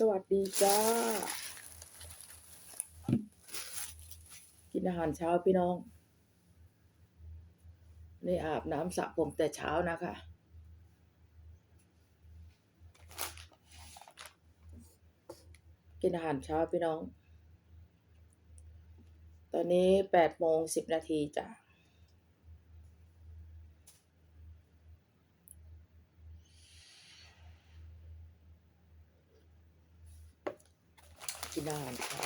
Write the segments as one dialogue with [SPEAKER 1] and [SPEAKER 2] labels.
[SPEAKER 1] สวัสดีจ้า กินอาหารเช้าพี่น้อง นี่อาบน้ำสระผมแต่เช้านะคะ กินอาหารเช้าพี่น้อง ตอนนี้แปดโมงสิบนาทีจ้ะ กินอาหารเช้า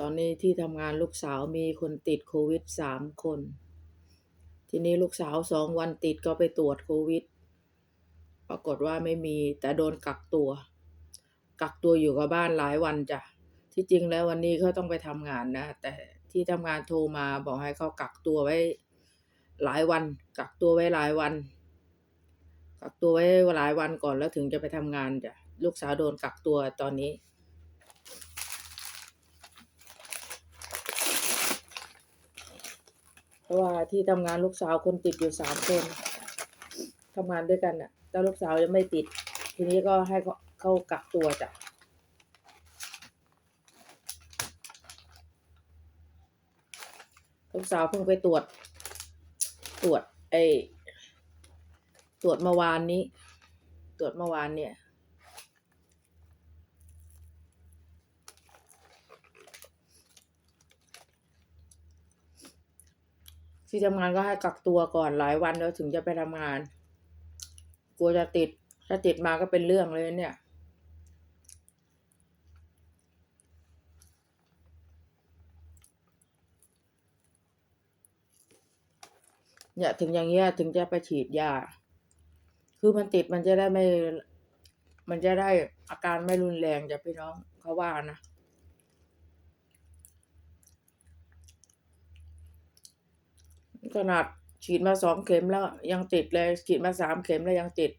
[SPEAKER 1] ตอนนี้ที่ทำงานลูกสาวมีคนติดโควิดสามคน ทีนี้ลูกสาวสองวันติดก็ไปตรวจโควิด ปรากฏว่าไม่มีแต่โดนกักตัว กักตัวอยู่กับบ้านหลายวันจ้ะ ที่จริงแล้ววันนี้เขาต้องไปทำงานนะ แต่ที่ทำงานโทรมาบอกให้เขากักตัวไว้ หลายวัน กักตัวไว้หลายวัน กักตัวไว้หลายวันก่อนแล้วถึงจะไปทำงานจ้ะลูกสาวโดนกักตัวตอนนี้ เพราะว่าที่ทำงานลูกสาวคนติดอยู่สามคนทำงานด้วยกันน่ะ แต่ลูกสาวยังไม่ติด ทีนี้ก็ให้เขาเขากักตัวจ้ะลูกสาวเพิ่งไปตรวจ รวจไอตรวจเมื่อวานนี้ ตรวจเมื่อวานเนี่ย ที่ทำงานก็ให้กักตัวก่อนหลายวันแล้วถึงจะไปทำงาน กลัวจะติด ถ้าติดมาก็เป็นเรื่องเลยเนี่ย เนี่ยถึงอย่างเงี้ยถึงจะไปฉีดยา คือมันติดมันจะได้ไม่ มันจะได้อาการไม่รุนแรงจะพี่น้องเขาว่านะขนาดฉีดมาสองเข็มแล้วยังติดเลย ฉีดมาสามเข็มแล้วยังติด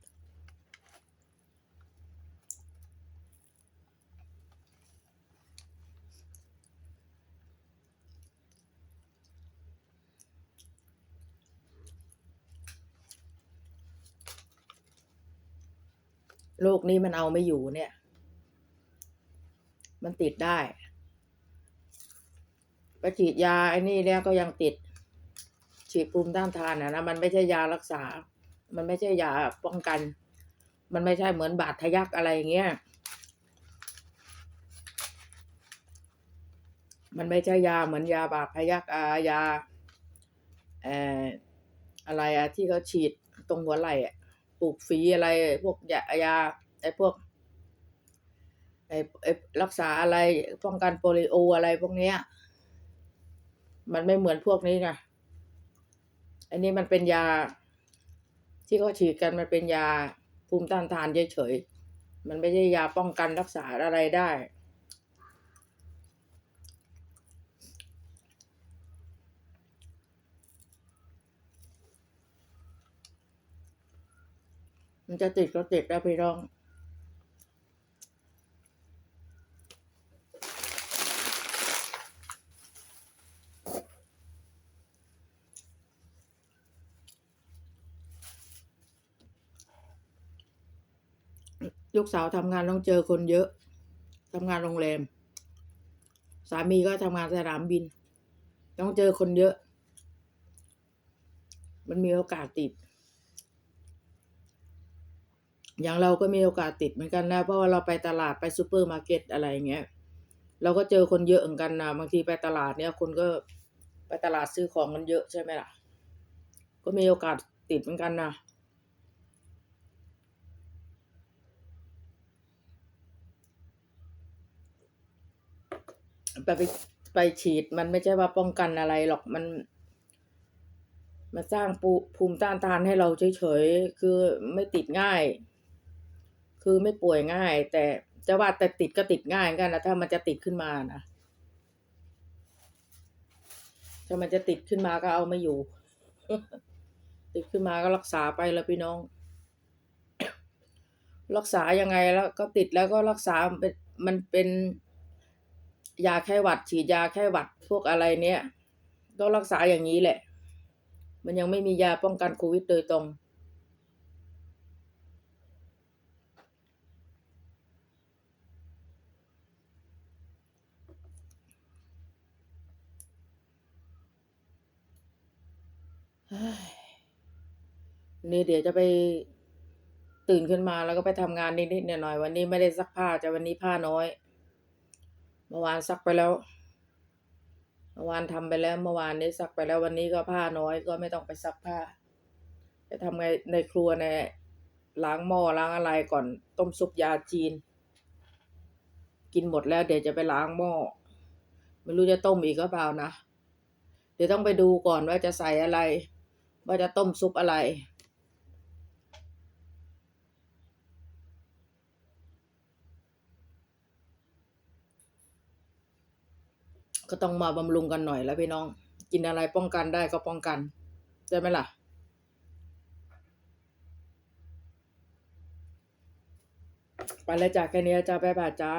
[SPEAKER 1] โรคนี้มันเอาไม่อยู่เนี่ย มันติดได้ไปฉีดยาไอ้นี่แล้วก็ยังติด ฉีดภูมิต้านทานนะนะมันไม่ใช่ยารักษา มันไม่ใช่ยาป้องกัน มันไม่ใช่เหมือนบาดทะยักอะไรอย่างเงี้ยมันไม่ใช่ยาเหมือนยาบาดทะยักอายาเอ่ออะไรอะที่เขาฉีดตรงหัวไหล่อะ ปลูกฝีอะไร พวกยายาไอ้พวกไอ้ไอ้รักษาอะไรป้องกันโปลิโออะไรพวกเนี้ย มันไม่เหมือนพวกนี้ไงอันนี้มันเป็นยา ที่เขาฉีดกันมันเป็นยาภูมิต้านทานเฉยๆมันไม่ใช่ยาป้องกันรักษาอะไรได้ มันจะติดก็ติดแล้วพี่น้อง ลูกสาวทำงานต้องเจอคนเยอะทำงานโรงแรม สามีก็ทำงานสนามบิน ต้องเจอคนเยอะ มันมีโอกาสติด อย่างเราก็มีโอกาสติดเหมือนกันนะ เพราะว่าเราไปตลาดไปซูเปอร์มาร์เก็ตอะไรอย่างเงี้ย เราก็เจอคนเยอะเหมือนกันนะ บางทีไปตลาดเนี่ยคนก็ไปตลาดซื้อของกันเยอะใช่ไหมล่ะ ก็มีโอกาสติดเหมือนกันนะไปไปไปฉีดมันไม่ใช่ว่าป้องกันอะไรหรอกมันมันสร้างภูมิต้านทานให้เราเฉยๆ คือไม่ติดง่าย คือไม่ป่วยง่าย แต่จะว่าแต่ติดก็ติดง่ายกันนะถ้ามันจะติดขึ้นมานะถ้ามันจะติดขึ้นมาก็เอาไม่อยู่ ติดขึ้นมาก็รักษาไปแล้วพี่น้อง รักษายังไงแล้วก็ติดแล้วก็รักษาเป็นมันเป็นยาแค่หวัด ฉีดยาแค่หวัดพวกอะไรเนี้ยต้องรักษาอย่างนี้แหละ มันยังไม่มียาป้องกันโควิดโดยตรง นี่เดี๋ยวจะไปตื่นขึ้นมาแล้วก็ไปทำงานนิดๆหน่อยๆวันนี้ไม่ได้ซักผ้าจะวันนี้ผ้าน้อยเมื่อวานซักไปแล้วเมื่อวานทำไปแล้วเมื่อวานนี้ซักไปแล้ววันนี้ก็ผ้าน้อยก็ไม่ต้องไปซักผ้า ไปทำไงในครัวในล้างหม้อล้างอะไรก่อน ต้มซุปยาจีน กินหมดแล้ว เดี๋ยวจะไปล้างหม้อไม่รู้จะต้มอีกก็เปล่านะ เดี๋ยวต้องไปดูก่อนว่าจะใส่อะไร ว่าจะต้มซุปอะไร ก็ต้องมาบำรุงกันหน่อยแล้วพี่น้อง กินอะไรป้องกันได้ก็ป้องกันใช่ไหมล่ะไปแล้วจ้าแค่นี้จ้าบ๊ายบายจ้า